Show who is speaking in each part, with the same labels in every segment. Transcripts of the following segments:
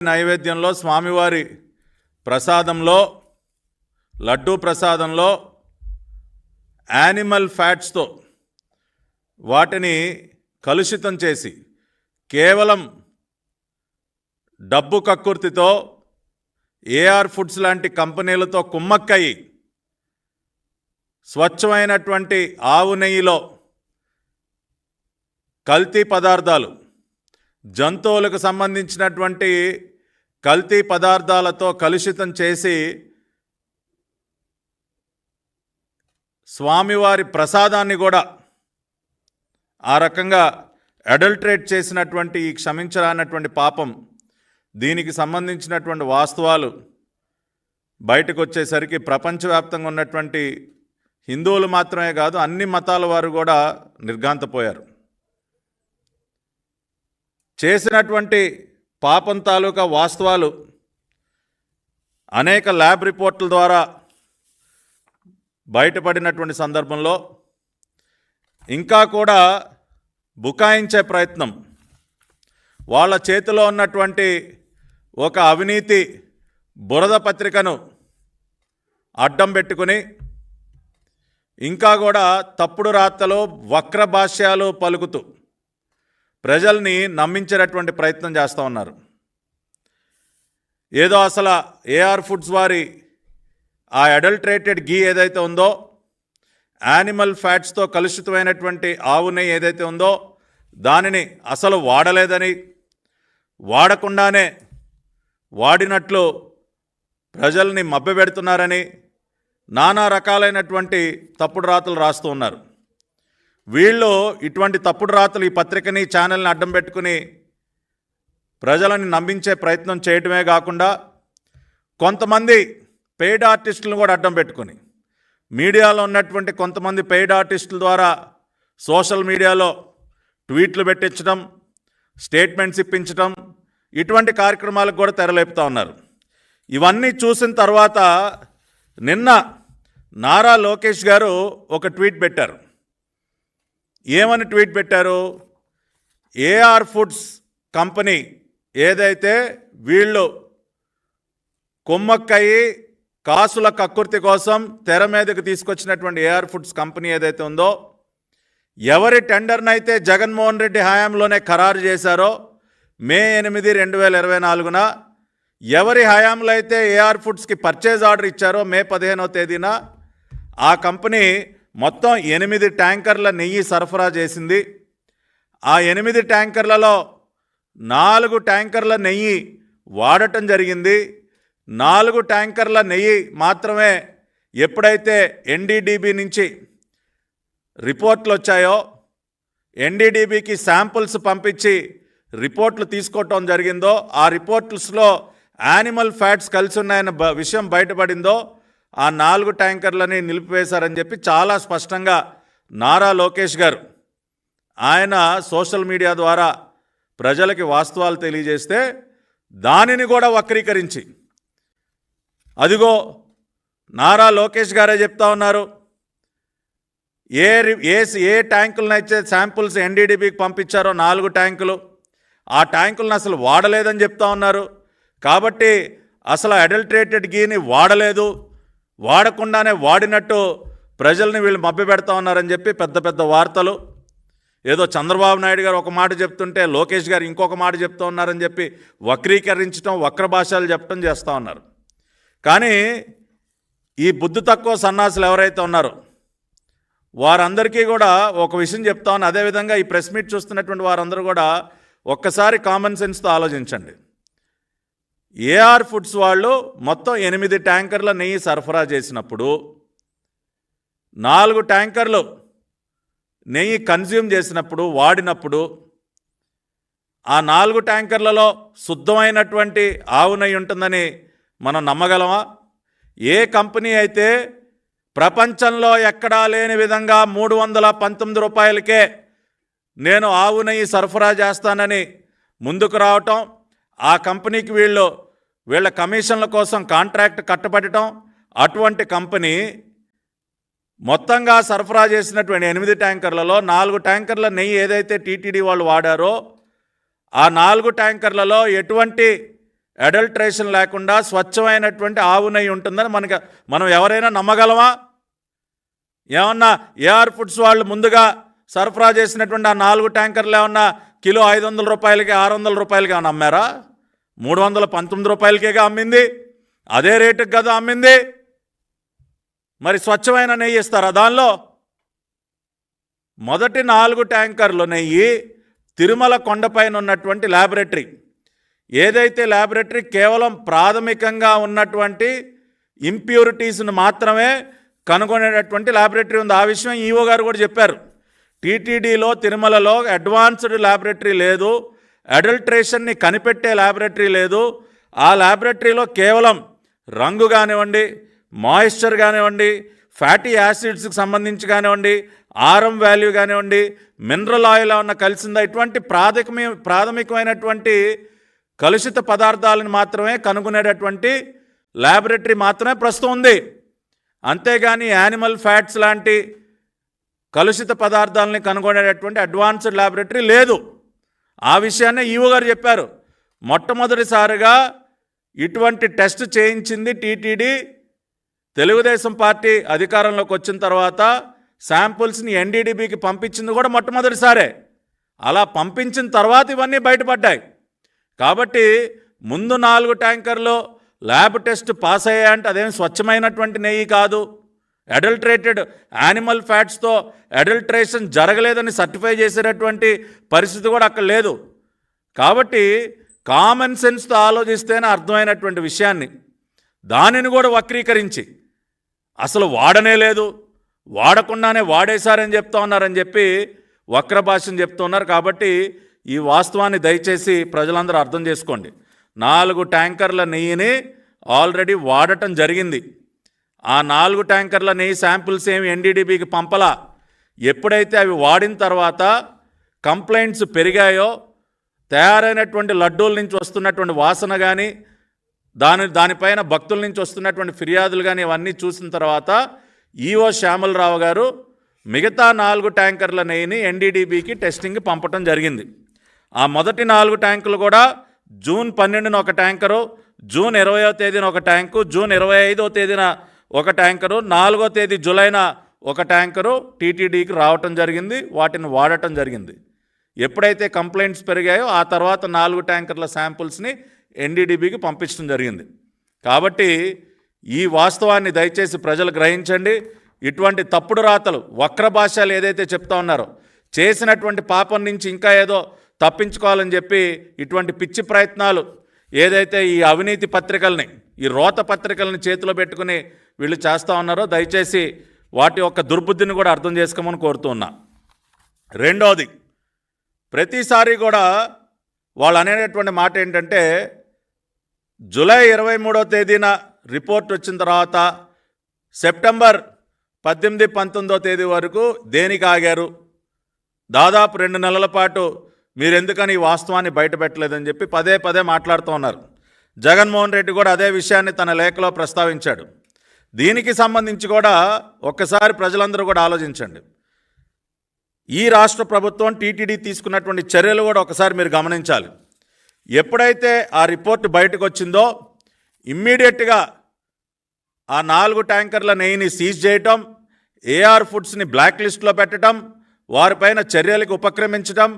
Speaker 1: నైవేద్యంలో స్వామివారి ప్రసాదంలో లడ్డూ ప్రసాదంలో యానిమల్ ఫ్యాట్స్తో వాటిని కలుషితం చేసి కేవలం డబ్బు కక్కుర్తితో ఏఆర్ ఫుడ్స్ లాంటి కంపెనీలతో కుమ్మక్కయి స్వచ్ఛమైనటువంటి ఆవు నెయ్యిలో కల్తీ పదార్థాలు జంతువులకు సంబంధించినటువంటి కల్తీ పదార్థాలతో కలుషితం చేసి స్వామివారి ప్రసాదాన్ని కూడా ఆ రకంగా అడల్ట్రేట్ చేసినటువంటి ఈ క్షమించరానటువంటి పాపం దీనికి సంబంధించినటువంటి వాస్తవాలు బయటకు వచ్చేసరికి ప్రపంచవ్యాప్తంగా ఉన్నటువంటి హిందువులు మాత్రమే కాదు అన్ని మతాల వారు కూడా నిర్ఘాంతపోయారు. చేసినటువంటి పాపం తాలూకా వాస్తవాలు అనేక ల్యాబ్ రిపోర్టుల ద్వారా బయటపడినటువంటి సందర్భంలో ఇంకా కూడా బుకాయించే ప్రయత్నం. వాళ్ళ చేతిలో ఉన్నటువంటి ఒక అవినీతి బురద పత్రికను అడ్డం పెట్టుకుని ఇంకా కూడా తప్పుడు రాతలు వక్ర భాష్యాలు పలుకుతూ ప్రజల్ని నమ్మించేటటువంటి ప్రయత్నం చేస్తూ ఉన్నారు. ఏదో అసలు ఏఆర్ ఫుడ్స్ వారి ఆ అడల్ట్రేటెడ్ గీ ఏదైతే ఉందో యానిమల్ ఫ్యాట్స్తో కలుషితమైనటువంటి ఆవు నెయ్యి ఏదైతే ఉందో దానిని అసలు వాడలేదని వాడకుండానే వాడినట్లు ప్రజల్ని మభ్యపెడుతున్నారని నానా రకాలైనటువంటి తప్పుడు రాతలు రాస్తూ ఉన్నారు. వీళ్ళు ఇటువంటి తప్పుడు రాతలు ఈ పత్రికని ఛానల్ని అడ్డం పెట్టుకుని ప్రజలని నమ్మించే ప్రయత్నం చేయటమే కాకుండా కొంతమంది పెయిడ్ ఆర్టిస్టులను కూడా అడ్డం పెట్టుకుని మీడియాలో ఉన్నటువంటి కొంతమంది పెయిడ్ ఆర్టిస్టుల ద్వారా సోషల్ మీడియాలో ట్వీట్లు పెట్టించడం స్టేట్మెంట్స్ ఇప్పించడం ఇటువంటి కార్యక్రమాలకు కూడా తెరలేపుతూ ఉన్నారు. ఇవన్నీ చూసిన తర్వాత నిన్న నారా లోకేష్ గారు ఒక ట్వీట్ పెట్టారు. ఏమని ట్వీట్ పెట్టారు? ఏఆర్ ఫుడ్స్ కంపెనీ ఏదైతే వీళ్ళు కొమ్మక్కయి కాసుల కక్కుర్తి కోసం తెర మీదకు తీసుకొచ్చినటువంటి ఏఆర్ ఫుడ్స్ కంపెనీ ఏదైతే ఉందో ఎవరి టెండర్నైతే జగన్మోహన్ రెడ్డి హయాంలోనే ఖరారు చేశారో మే ఎనిమిది రెండు వేల ఇరవై నాలుగున ఎవరి హయాంలో అయితే ఏఆర్ ఫుడ్స్కి పర్చేజ్ ఆర్డర్ ఇచ్చారో మే పదిహేనో తేదీన ఆ కంపెనీ మొత్తం ఎనిమిది ట్యాంకర్ల నెయ్యి సరఫరా చేసింది. ఆ ఎనిమిది ట్యాంకర్లలో నాలుగు ట్యాంకర్ల నెయ్యి వాడటం జరిగింది. నాలుగు ట్యాంకర్ల నెయ్యి మాత్రమే ఎప్పుడైతే ఎన్డీడీబీ నుంచి రిపోర్ట్లు వచ్చాయో ఎన్డీడీబీకి శాంపుల్స్ పంపించి రిపోర్ట్లు తీసుకోవటం జరిగిందో ఆ రిపోర్ట్స్లో యానిమల్ ఫ్యాట్స్ కలిసి ఉన్నాయన్న బ- విషయం బయటపడిందో ఆ నాలుగు ట్యాంకర్లని నిలిపివేశారని చెప్పి చాలా స్పష్టంగా నారా లోకేష్ గారు ఆయన సోషల్ మీడియా ద్వారా ప్రజలకి వాస్తవాలు తెలియజేస్తే దానిని కూడా వక్రీకరించి అదిగో నారా లోకేష్ గారే చెప్తా ఉన్నారు ఏ రి- ఏ ఏ ట్యాంకులనైతే శాంపుల్స్ ఎన్డీడీబీకి పంపించారో నాలుగు ట్యాంకులు ఆ ట్యాంకులను అసలు వాడలేదని చెప్తా ఉన్నారు. కాబట్టి అసలు అడల్ట్రేటెడ్ గీని వాడలేదు. వాడకుండానే వాడినట్టు ప్రజల్ని వీళ్ళు మభ్యపెడతా ఉన్నారని చెప్పి పెద్ద పెద్ద వార్తలు. ఏదో చంద్రబాబు నాయుడు గారు ఒక మాట చెప్తుంటే లోకేష్ గారు ఇంకొక మాట చెప్తూ ఉన్నారని చెప్పి వక్రీకరించడం వక్ర భాషలు చెప్పడం చేస్తూ ఉన్నారు. కానీ ఈ బుద్ధి తక్కువ సన్నాసులు ఎవరైతే ఉన్నారో వారందరికీ కూడా ఒక విషయం చెప్తా ఉన్నాను అదేవిధంగా ఈ ప్రెస్ మీట్ చూస్తున్నటువంటి వారందరూ కూడా ఒక్కసారి కామన్ సెన్స్తో ఆలోచించండి. ఏఆర్ ఫుడ్స్ వాళ్ళు మొత్తం ఎనిమిది ట్యాంకర్ల నెయ్యి సరఫరా చేసినప్పుడు నాలుగు ట్యాంకర్లు నెయ్యి కన్జ్యూమ్ చేసినప్పుడు వాడినప్పుడు ఆ నాలుగు ట్యాంకర్లలో శుద్ధమైనటువంటి ఆవు నెయ్యి ఉంటుందని మనం నమ్మగలమా? ఏ కంపెనీ అయితే ప్రపంచంలో ఎక్కడా లేని విధంగా మూడు వందల పంతొమ్మిది రూపాయలకే నేను ఆవు నెయ్యి సరఫరా చేస్తానని ముందుకు రావటం ఆ కంపెనీకి వీళ్ళు వీళ్ళ కమిషన్ల కోసం కాంట్రాక్ట్ కట్టబడటం అటువంటి కంపెనీ మొత్తంగా సరఫరా చేసినటువంటి ఎనిమిది ట్యాంకర్లలో నాలుగు ట్యాంకర్ల నెయ్యి ఏదైతే టీటీడీ వాళ్ళు వాడారో ఆ నాలుగు ట్యాంకర్లలో ఎటువంటి అడల్ట్రేషన్ లేకుండా స్వచ్ఛమైనటువంటి ఆవు నెయ్యి ఉంటుందని మనకి మనం ఎవరైనా నమ్మగలమా? ఏమన్నా ఏఆర్ ఫుడ్స్ వాళ్ళు ముందుగా సరఫరా చేసినటువంటి ఆ నాలుగు ట్యాంకర్లు ఏమన్నా కిలో ఐదు వందల రూపాయలకి ఆరు వందల రూపాయలకి ఏమన్నా అమ్మారా? మూడు వందల పంతొమ్మిది రూపాయలకేగా అమ్మింది? అదే రేటుకి కదా అమ్మింది? మరి స్వచ్ఛమైన నెయ్యి ఇస్తారా దానిలో? మొదటి నాలుగు ట్యాంకర్లు నెయ్యి తిరుమల కొండపైన ఉన్నటువంటి ల్యాబొరేటరీ. ఏదైతే ల్యాబొరేటరీ కేవలం ప్రాథమికంగా ఉన్నటువంటి ఇంప్యూరిటీస్ను మాత్రమే కనుగొనేటటువంటి ల్యాబొరేటరీ ఉంది. ఆ విషయం ఈఓ గారు కూడా చెప్పారు. టీటీడీలో తిరుమలలో అడ్వాన్స్డ్ ల్యాబొరేటరీ లేదు. అడల్ట్రేషన్ని కనిపెట్టే ల్యాబొరేటరీ లేదు. ఆ ల్యాబొరేటరీలో కేవలం రంగు కానివ్వండి మాయిశ్చర్ కానివ్వండి ఫ్యాటీ యాసిడ్స్కి సంబంధించి కానివ్వండి ఆరం వాల్యూ కానివ్వండి మినరల్ ఆయిల్ ఉన్న కలిసిందా? ఇటువంటి ప్రాథమిక ప్రాథమికమైనటువంటి కలుషిత పదార్థాలను మాత్రమే కనుగొనేటటువంటి ల్యాబొరేటరీ మాత్రమే ప్రస్తుతం ఉంది. అంతేగాని యానిమల్ ఫ్యాట్స్ లాంటి కలుషిత పదార్థాలని కనుగొనేటటువంటి అడ్వాన్స్డ్ ల్యాబొరేటరీ లేదు. ఆ విషయాన్నే ఈవో గారు చెప్పారు. మొట్టమొదటిసారిగా ఇటువంటి టెస్ట్ చేయించింది టీటీడీ. తెలుగుదేశం పార్టీ అధికారంలోకి వచ్చిన తర్వాత శాంపుల్స్ని ఎన్డీడీబీకి పంపించింది కూడా మొట్టమొదటిసారే. అలా పంపించిన తర్వాత ఇవన్నీ బయటపడ్డాయి. కాబట్టి ముందు నాలుగు ట్యాంకర్లు ల్యాబ్ టెస్ట్ పాస్ అయ్యాయంటే అదేం స్వచ్ఛమైనటువంటి నెయ్యి కాదు. అడల్ట్రేటెడ్ యానిమల్ ఫ్యాట్స్తో అడల్ట్రేషన్ జరగలేదని సర్టిఫై చేసేటటువంటి పరిస్థితి కూడా అక్కడ లేదు. కాబట్టి కామన్ సెన్స్తో ఆలోచిస్తేనే అర్థమైనటువంటి విషయాన్ని దానిని కూడా వక్రీకరించి అసలు వాడనే లేదు వాడకుండానే వాడేశారని చెప్తా ఉన్నారని చెప్పి వక్ర భాషను చెప్తూ ఉన్నారు. కాబట్టి ఈ వాస్తవాన్ని దయచేసి ప్రజలందరూ అర్థం చేసుకోండి. నాలుగు ట్యాంకర్ల నెయ్యిని ఆల్రెడీ వాడటం జరిగింది. ఆ నాలుగు ట్యాంకర్లని శాంపిల్స్ ఏమి ఎన్డీడీబీకి పంపలా? ఎప్పుడైతే అవి వాడిన తర్వాత కంప్లైంట్స్ పెరిగాయో తయారైనటువంటి లడ్డూల నుంచి వస్తున్నటువంటి వాసన కానీ దాని దానిపైన భక్తుల నుంచి వస్తున్నటువంటి ఫిర్యాదులు కానీ ఇవన్నీ చూసిన తర్వాత ఈఓ శ్యామలరావు గారు మిగతా నాలుగు ట్యాంకర్ల నెయ్యిని ఎన్డీడీబీకి టెస్టింగ్ పంపటం జరిగింది. ఆ మొదటి నాలుగు ట్యాంకులు కూడా జూన్ పన్నెండున ఒక ట్యాంకరు జూన్ ఇరవయో తేదీన ఒక ట్యాంకు జూన్ ఇరవై ఐదో తేదీన ఒక ట్యాంకరు నాలుగో తేదీ జూలైన ఒక ట్యాంకరు టీటీడీకి రావటం జరిగింది వాటిని వాడటం జరిగింది. ఎప్పుడైతే కంప్లైంట్స్ పెరిగాయో ఆ తర్వాత నాలుగు ట్యాంకర్ల శాంపుల్స్ని ఎన్డీడీబీకి పంపించడం జరిగింది. కాబట్టి ఈ వాస్తవాన్ని దయచేసి ప్రజలు గ్రహించండి. ఇటువంటి తప్పుడు రాతలు వక్ర భాషలు ఏదైతే చెప్తా ఉన్నారో చేసినటువంటి పాపం నుంచి ఇంకా ఏదో తప్పించుకోవాలని చెప్పి ఇటువంటి పిచ్చి ప్రయత్నాలు ఏదైతే ఈ అవినీతి పత్రికల్ని ఈ రోత పత్రికల్ని చేతిలో పెట్టుకుని వీళ్ళు చేస్తూ ఉన్నారో దయచేసి వాటి యొక్క దుర్బుద్ధిని కూడా అర్థం చేసుకోమని కోరుతూ ఉన్నా. రెండోది ప్రతిసారి కూడా వాళ్ళు అనేటటువంటి మాట ఏంటంటే జూలై ఇరవై మూడో తేదీన రిపోర్ట్ వచ్చిన తర్వాత సెప్టెంబర్ పద్దెనిమిది పంతొమ్మిదో తేదీ వరకు దేనికి ఆగారు? దాదాపు రెండు నెలల పాటు మీరెందుకని ఈ వాస్తవాన్ని బయటపెట్టలేదని చెప్పి పదే పదే మాట్లాడుతూ ఉన్నారు. జగన్మోహన్ రెడ్డి కూడా అదే విషయాన్ని తన లేఖలో ప్రస్తావించాడు. దీనికి సంబంధించి కూడా ఒక్కసారి ప్రజలందరూ కూడా ఆలోచించండి. ఈ రాష్ట్ర ప్రభుత్వం టీటీడీ తీసుకున్నటువంటి చర్యలు కూడా ఒకసారి మీరు గమనించాలి. ఎప్పుడైతే ఆ రిపోర్ట్ బయటకు వచ్చిందో ఇమ్మీడియట్గా ఆ నాలుగు ట్యాంకర్ల నెయ్యిని సీజ్ చేయటం ఏఆర్ ఫుడ్స్ని బ్లాక్ లిస్ట్లో పెట్టడం వారిపైన చర్యలకు ఉపక్రమించడం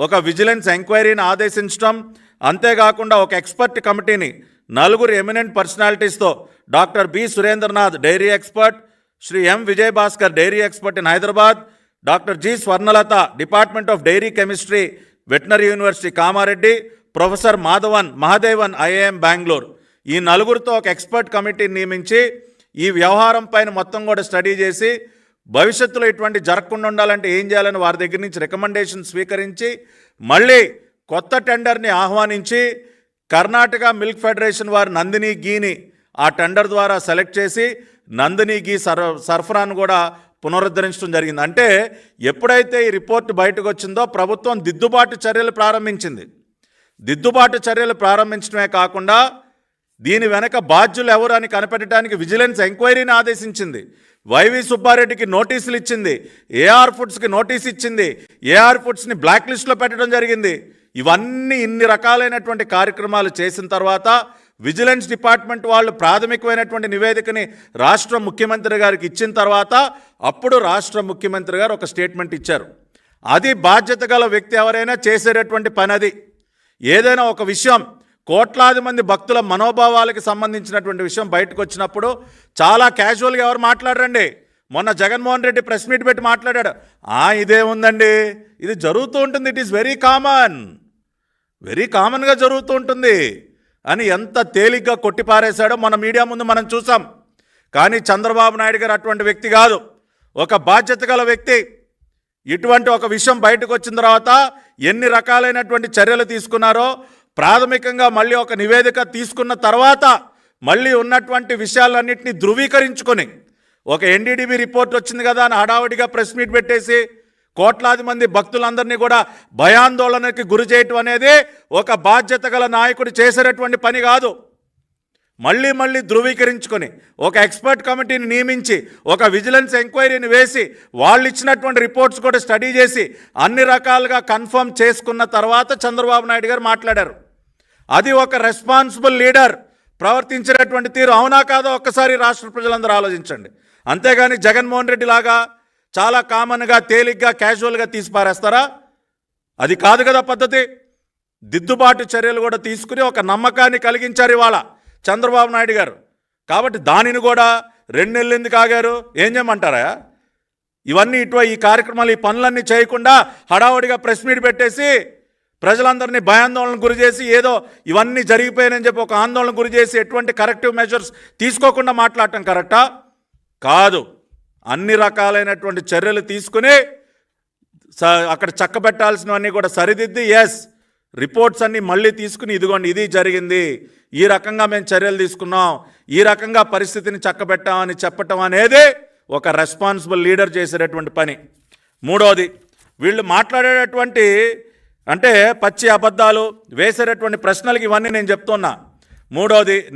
Speaker 1: ఒక విజిలెన్స్ ఎంక్వైరీని ఆదేశించడం అంతేకాకుండా ఒక ఎక్స్పర్ట్ కమిటీని నలుగురు eminent పర్సనాలిటీస్తో doctor B Surendranath dairy expert Shri M Vijayabhaskar dairy expert in Hyderabad doctor G Swarnalatha department of dairy chemistry veterinary university Kamareddy professor Madhavan Mahadevan IIM Bengaluru. ఈ నలుగురితో ఒక ఎక్స్పర్ట్ కమిటీని నియమించి ఈ వ్యవహారం పైన మొత్తం కూడా స్టడీ చేసి భవిష్యత్తులో ఇటువంటి జరగకుండా ఉండాలంటే ఏం చేయాలని వారి దగ్గర నుంచి రికమెండేషన్ స్వీకరించి మళ్ళీ కొత్త టెండర్ని ఆహ్వానించి కర్ణాటక మిల్క్ ఫెడరేషన్ వారి నందిని గీని ఆ టెండర్ ద్వారా సెలెక్ట్ చేసి నందిని గీ సర సరఫరాను కూడా పునరుద్ధరించడం జరిగింది. అంటే ఎప్పుడైతే ఈ రిపోర్ట్ బయటకు వచ్చిందో ప్రభుత్వం దిద్దుబాటు చర్యలు ప్రారంభించింది. దిద్దుబాటు చర్యలు ప్రారంభించడమే కాకుండా దీని వెనక బాధ్యులు ఎవరు అని కనిపెట్టడానికి విజిలెన్స్ ఎంక్వైరీని ఆదేశించింది. వైవి సుబ్బారెడ్డికి నోటీసులు ఇచ్చింది. ఏఆర్ ఫుడ్స్కి నోటీస్ ఇచ్చింది. ఏఆర్ ఫుడ్స్ని బ్లాక్ లిస్ట్లో పెట్టడం జరిగింది. ఇవన్నీ ఇన్ని రకాలైనటువంటి కార్యక్రమాలు చేసిన తర్వాత విజిలెన్స్ డిపార్ట్మెంట్ వాళ్ళు ప్రాథమికమైనటువంటి నివేదికని రాష్ట్ర ముఖ్యమంత్రి గారికి ఇచ్చిన తర్వాత అప్పుడు రాష్ట్ర ముఖ్యమంత్రి గారు ఒక స్టేట్మెంట్ ఇచ్చారు. అది బాధ్యత గల వ్యక్తి ఎవరైనా చేసేటటువంటి పని అది. ఏదైనా ఒక విషయం కోట్లాది మంది భక్తుల మనోభావాలకు సంబంధించినటువంటి విషయం బయటకు వచ్చినప్పుడు చాలా క్యాజువల్గా ఎవరు మాట్లాడరండి. మొన్న జగన్మోహన్ రెడ్డి ప్రెస్ మీట్ పెట్టి మాట్లాడాడు. ఆ ఇదే ఉందండి. ఇది జరుగుతూ ఉంటుంది. It is very common very కామన్గా జరుగుతూ ఉంటుంది. అని ఎంత తేలిగ్గా కొట్టిపారేశాడో మన మీడియా ముందు మనం చూసాం. కానీ చంద్రబాబు నాయుడు గారు అటువంటి వ్యక్తి కాదు. ఒక బాధ్యత గల వ్యక్తి. ఇటువంటి ఒక విషయం బయటకు వచ్చిన తర్వాత ఎన్ని రకాలైనటువంటి చర్యలు తీసుకున్నారో ప్రాథమికంగా మళ్ళీ ఒక నివేదిక తీసుకున్న తర్వాత మళ్ళీ ఉన్నటువంటి విషయాలన్నింటినీ ధృవీకరించుకొని ఒక ఎన్డీడీబీ రిపోర్ట్ వచ్చింది కదా అని హడావుడిగా ప్రెస్ మీట్ పెట్టేసి కోట్లాది మంది భక్తులందరినీ కూడా భయాందోళనకి గురి చేయటం అనేది ఒక బాధ్యత గల నాయకుడు చేసేటటువంటి పని కాదు. మళ్ళీ మళ్ళీ ధృవీకరించుకొని ఒక ఎక్స్పర్ట్ కమిటీని నియమించి ఒక విజిలెన్స్ ఎంక్వైరీని వేసి వాళ్ళు ఇచ్చినటువంటి రిపోర్ట్స్ కూడా స్టడీ చేసి అన్ని రకాలుగా కన్ఫర్మ్ చేసుకున్న తర్వాత చంద్రబాబు నాయుడు గారు మాట్లాడారు. అది ఒక రెస్పాన్సిబుల్ లీడర్ ప్రవర్తించినటువంటి తీరు. అవునా కాదో? ఒక్కసారి రాష్ట్ర ప్రజలందరూ ఆలోచించండి. అంతేగాని జగన్మోహన్ రెడ్డి లాగా చాలా కామన్గా తేలిగ్గా క్యాజువల్గా తీసి పారేస్తారా? అది కాదు కదా పద్ధతి. దిద్దుబాటు చర్యలు కూడా తీసుకుని ఒక నమ్మకాన్ని కలిగించారు ఇవాళ. చంద్రబాబు నాయుడు గారు. కాబట్టి దానిని కూడా రెండు నెలలు ఎందుకు ఆగారు? ఏం చేయమంటారా? ఇవన్నీ ఇటు ఈ కార్యక్రమాలు ఈ పనులన్నీ చేయకుండా హడావుడిగా ప్రెస్ మీట్ పెట్టేసి ప్రజలందరినీ భయాందోళనకు గురి చేసి ఏదో ఇవన్నీ జరిగిపోయాయని చెప్పి ఒక ఆందోళన గురి చేసి ఎటువంటి కరెక్టివ్ మెజర్స్ తీసుకోకుండా మాట్లాడటం కరెక్టా కాదు. అన్ని రకాలైనటువంటి చర్యలు తీసుకుని స- అక్కడ చక్కబెట్టాల్సినవన్నీ కూడా సరిదిద్ది ఎస్ రిపోర్ట్స్ అన్నీ మళ్ళీ తీసుకుని ఇదిగోండి ఇది జరిగింది. ఈ రకంగా మేము చర్యలు తీసుకున్నాం. ఈ రకంగా పరిస్థితిని చక్కబెట్టామని చెప్పటం అనేది ఒక రెస్పాన్సిబుల్ లీడర్ చేసేటటువంటి పని. మూడోది వీళ్ళు మాట్లాడేటటువంటి అంటే పచ్చి అబద్ధాలు వేసేటటువంటి ప్రశ్నలకి ఇవన్నీ నేను చెప్తున్నా. మూడోది